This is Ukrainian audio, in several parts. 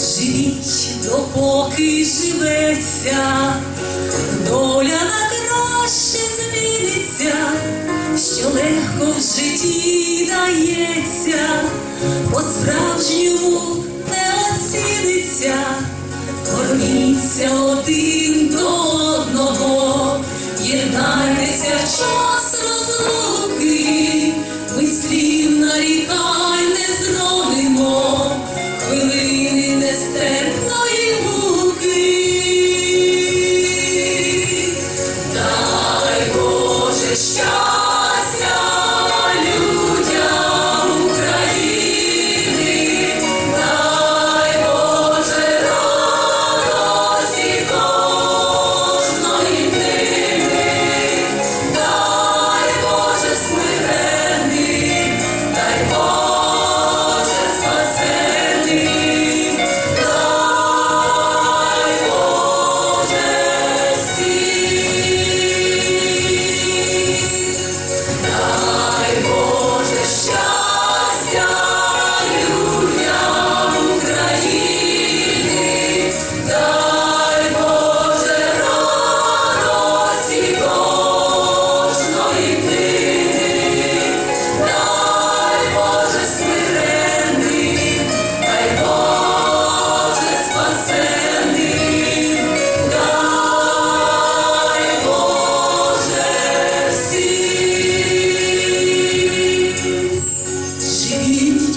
Живіть, допоки живеться, доля на краще зміниться, що легко в житті дається, по справжньому не оціниться, горніться один до одного, єднайтеся в чому.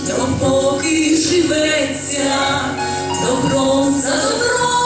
Допоки живеться добром за добром.